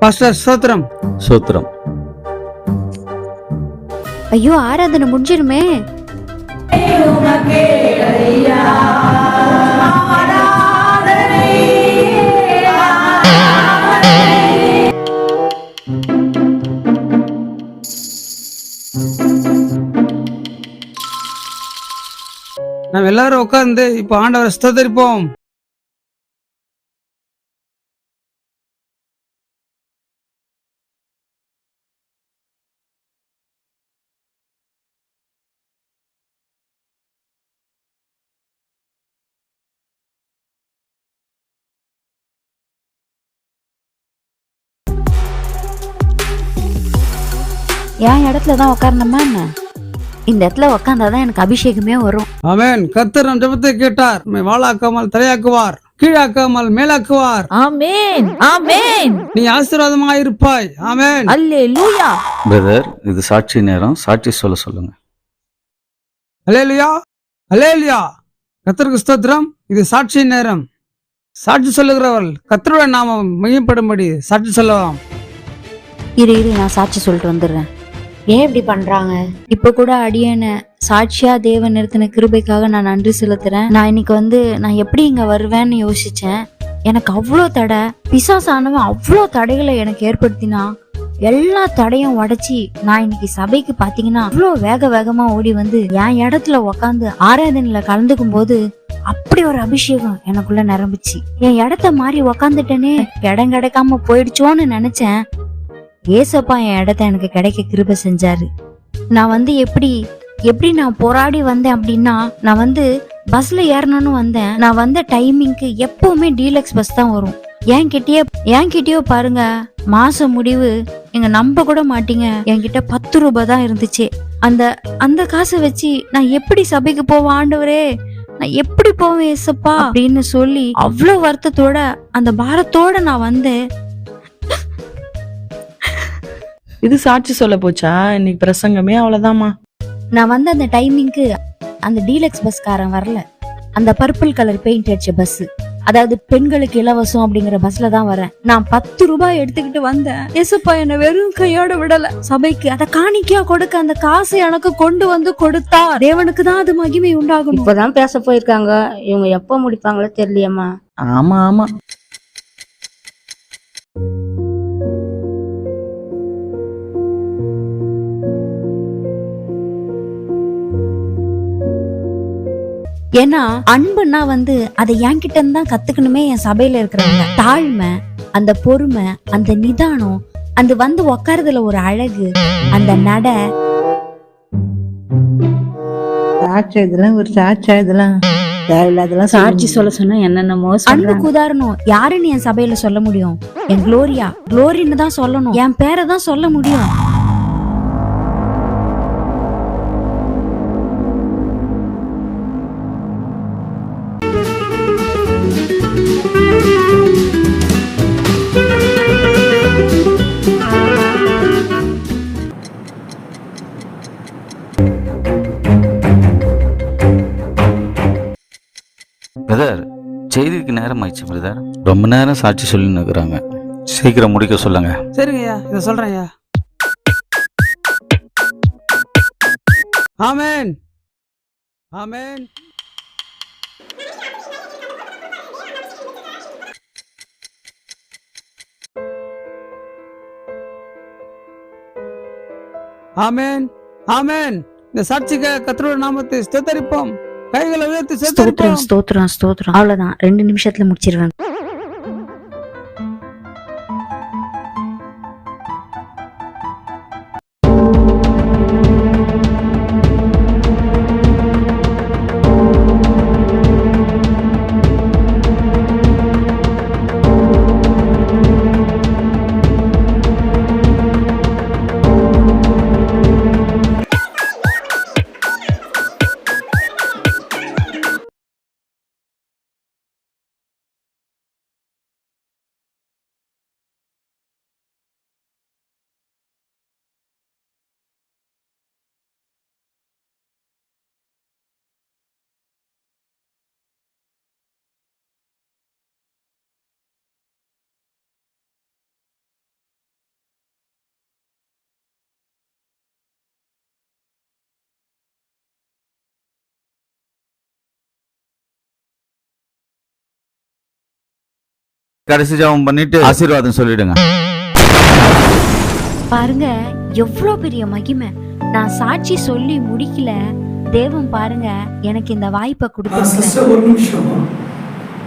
Pastor ஸ்தோத்திரம் சூத்திரம். ஐயோ ஆராதனை முடிஞ்சிருமே. நாம் எல்லாரும் உட்கார்ந்து இப்போ ஆண்டவரை ஸ்தோத்தரிப்போம். என் இடத்துல தான் உட்காரணுமா என்ன? இந்த இடத்துல உட்காந்தாதான் எனக்கு அபிஷேகமே வரும். ஆமென். கர்த்தர் நம் ஜெபத்தை கேட்டார். வாழாக்காமல் தலையாக்குவார் கீழாக்காமல் மேலாக்குவார். ஆமென். ஆமென். நீ ஆசீர்வாதமாக இருப்பாய். ஆமென். அல்லேலூயா. பிரதர் இது சாட்சி நேரம். சாட்சி சொல்ல சொல்லுங்க. அலேலியா அலேலியா கர்த்தருக்கு ஸ்தோத்திரம். இது சாட்சி நேரம். சாட்சி சொல்லுகிறவள் கர்த்தருடைய நாமம் மையப்படும்படி சாட்சி சொல்லலாம். இரு இரு நான் சாட்சி சொல்லிட்டு வந்துடுறேன். ஏன் இப்படி பண்றாங்க? இப்ப கூட அடியனை சாட்சியா தேவன் நிறுத்தின கிருபைக்காக நான் நன்றி செலுத்துறேன். நான் இன்னைக்கு வந்து நான் எப்படி இங்க வருவேன்னு யோசிச்சேன். எனக்கு அவ்வளோ தடை. பிசாசானவன் அவ்வளோ தடைகளை எனக்கு ஏற்படுத்தினா எல்லா தடையும் உடைச்சி நான் இன்னைக்கு சபைக்கு பாத்தீங்கன்னா அவ்வளோ வேக வேகமா ஓடி வந்து என் இடத்துல உக்காந்து ஆராதனையில கலந்துக்கும் போது அப்படி ஒரு அபிஷேகம் எனக்குள்ள நிரம்பிச்சு. என் இடத்த மாறி உக்காந்துட்டேனே இடம் கிடைக்காம போயிடுச்சோன்னு நினைச்சேன். ஏசப்பா என் இடத்த எனக்கு கிடைக்க கிருபை செஞ்சாரு. நான் வந்து எப்படி எப்படி நான் போராடி வந்தேன் அப்படின்னா நான் வந்து பஸ்ல ஏறணும்னு வந்தேன். நான் வந்த டைமிங்க்கு எப்பவுமே டீலக்ஸ் பஸ் தான் வரும். என் கிட்டயே என் கிட்டயோ பாருங்க மாச முடிவு. எங்க நம்ப கூட மாட்டீங்க. என்கிட்ட பத்து ரூபாய் தான் இருந்துச்சு. அந்த அந்த காசை வச்சு நான் எப்படி சபைக்கு போவேன் ஆண்டவரே? நான் எப்படி போவேன் ஏசப்பா? அப்படின்னு சொல்லி அவ்வளவு வருத்தத்தோட அந்த பாரத்தோட நான் வந்தேன் இது சாட்சி சொல்ல போச்சா? இன்னைக்கு பிரசங்கமே அவ்வளவுதாம்மா. நான் வந்து அந்த டைமிங்க்கு அந்த டீலக்ஸ் பஸ்காரன் வரல. அந்த பர்பிள் கலர் பெயிண்ட் அடிச்ச பஸ் அதாவது பெண்களுக்கு இலவசம் அப்படிங்கிற பஸ்ல தான் வரேன். நான் பத்து ரூபாய் எடுத்துக்கிட்டு வந்தேன். எசப்பா என்ன வெறும் கையோட விடல. சபைக்கு அதை காணிக்கையா கொடுக்க அந்த காசை எனக்கு கொண்டு வந்து கொடுத்தா தேவனுக்கு தான் அது மகிமை உண்டாகணும். இப்பதான் பேச போயிருக்காங்க. இவங்க எப்ப முடிப்பாங்களோ தெரியலையம்மா. ஆமா ஆமா. ஏன்னா அன்புன்னா வந்து அதை என்கிட்ட இருந்து தான் கத்துக்கணுமே என் சபையில இருக்கிறவங்க. தாழ்மை அந்த பொறுமை அந்த நிதானம் அந்த வந்து உக்காரதுல ஒரு அழகு அந்த நட. சாட்சி இதெல்லாம் ஒரு சாட்சியா இதெல்லாம் தேவையில்லாதெல்லாம் சாட்சி சொல்ல சொன்னா என்னென்னமோ அன்புக்கு உதாரணம் யாருன்னு என் சபையில சொல்ல முடியும்? என் குளோரியா குளோரின்னு தான் சொல்லணும். என் பேரை தான் சொல்ல முடியும். பிரதர் செய்திக்கு நேரம் ஆயிடுச்சு பிரதர் ரொம்ப நேரம் சாட்சி சொல்லி நிற்கிறாங்க சீக்கிரம் முடிக்க சொல்லுங்க. சரிங்கய்யா இதை சொல்றேன்யா ஆமேன். ஆமேன். ஆமேன். ஆமேன். இந்த சாட்சிக்க கத்தரோட நாமத்தை ஸ்தோத்தரிப்போம். கைகளை உயர்த்தி ஸ்தோத்திரம் ஸ்தோத்திரம் ஸ்தோத்திரம். அவ்வளவுதான். ரெண்டு நிமிஷத்துல முடிச்சிருவேன். கடைசி ஜெபம் பண்ணிட்டு ஆசீர்வாதம் சொல்லிடுங்க. பாருங்க எவ்வளோ பெரிய மகிமை. நான் சாட்சி சொல்லி முடிக்கல. தேவன் பாருங்க எனக்கு இந்த வாய்ப்பை சிஸ்டர் ஒரு நிமிஷம்.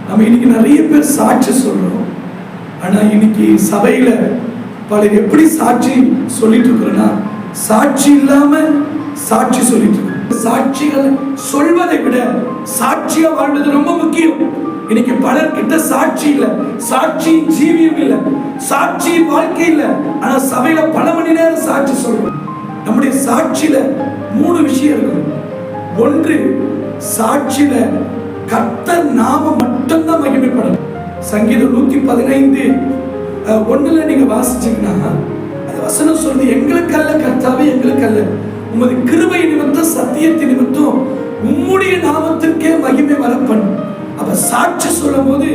நம்ம இன்னைக்கு நிறைய பேர் சாட்சி சொல்றோம். ஆனா இன்னைக்கு சபையில பலர் எப்படி சாட்சி சொல்லிட்டு இருக்கிறோன்னா சாட்சி இல்லாம சாட்சி சொல்லிட்டு சாட்சிகள் சொல்வதை விட சாட்சியா வாழ்வது ரொம்ப முக்கியம். இன்னைக்கு பலர்கிட்ட சாட்சி இல்ல. சாட்சி ஜீவியம் இல்ல. சாட்சி வாழ்க்கை இல்ல. ஆனா சபையில பல மணி நேரம் சாட்சி சொல்றோம். நம்முடைய சாட்சியில மூணு விஷயம் இருக்கு ஒன்று சாட்சியில கர்த்தர் நாம மட்டும்தான் மகிமைப்படணும். சங்கீதம் நூத்தி பதினைந்து ஒண்ணுல நீங்க வாசிச்சீங்கன்னா அது வசனம் சொல்றது எங்களுக்கு அல்ல கர்த்தாவே எங்களுக்கு அல்ல. உமது கிருபை நிமித்தம் சத்தியத்தின் நிமித்தம் உம்முடைய நாமத்திற்கே மகிமை வரப்பண்ணும் அப்ப சாட்சி சொல்லும் போது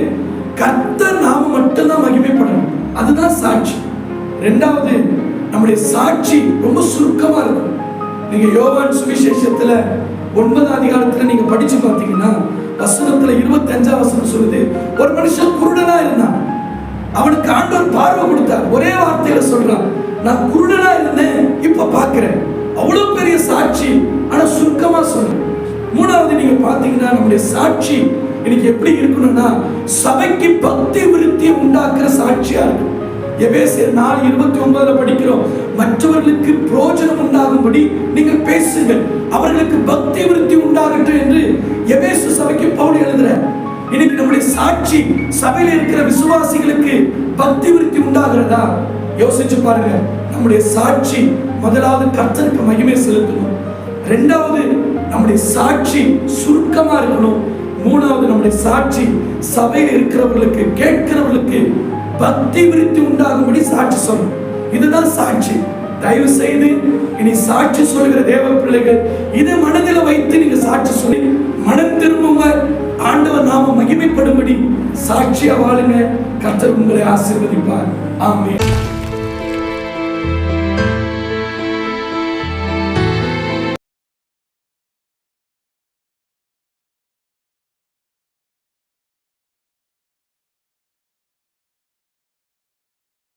கர்த்தர் நாம மட்டும்தான் மகிமைப்படணும். அதுதான் சாட்சி. ரெண்டாவது நம்முடைய சாட்சி ரொம்ப சுருக்கமா இருக்கும். நீங்க யோவான் சுவிசேஷத்துல ஒன்பதாம் அதிகாரத்துல நீங்க படிச்சு பார்த்தீங்கன்னா வசனத்துல இருபத்தஞ்சாம் வசனம் சொல்லுது ஒரு மனுஷன் குருடனா இருந்தான். அவனுக்கு ஆண்டவர் பார்வை கொடுத்தார். ஒரே வார்த்தையில சொல்றான் நான் குருடனா இருந்தேன் இப்ப பாக்குறேன் அவ்வளவு பெரிய சாட்சி. ஆனா சுருக்கமா சொல்லு மூணாவது நீங்க பாத்தீங்கன்னா நம்முடைய சாட்சி இன்னைக்கு எப்படி இருக்கணும்னா சபைக்கு பக்தி விருத்தி உண்டாக்குற சாட்சியா இருக்கும். எபேசியர் நாலு இருபத்தி ஒன்பதுல படிக்கிறோம் மற்றவர்களுக்கு பிரோஜனம் உண்டாகும்படி நீங்கள் பேசுங்கள். அவர்களுக்கு பக்தி விருத்தி உண்டாகட்டும் என்று எபேசு சபைக்கு பவுல் எழுதுற. இன்னைக்கு நம்முடைய சாட்சி சபையில் இருக்கிற விசுவாசிகளுக்கு பக்தி விருத்தி உண்டாகிறதா? யோசிச்சு பாருங்க. நம்முடைய சாட்சி முதலாவது கர்த்தருக்கு மகிமை செலுத்தணும். ரெண்டாவது நம்முடைய சாட்சி சுருக்கமா இருக்கணும். மூணாவது நம்முடைய சாட்சி சபையில் இருக்கிறவர்களுக்கு கேட்கிறவர்களுக்கு பக்தி விருத்தி உண்டாகும்படி சாட்சி சொல்லணும். இதுதான் சாட்சி. தயவு செய்து இனி சாட்சி சொல்கிற தேவ பிள்ளைகள் இதை மனதில் வைத்து நீங்க சாட்சி சொல்லி மனம் திரும்புங்க. ஆண்டவர் நாம மகிமைப்படும்படி சாட்சியா வாழுங்க. கர்த்தர் உங்களை ஆசீர்வதிப்பார். ஆமே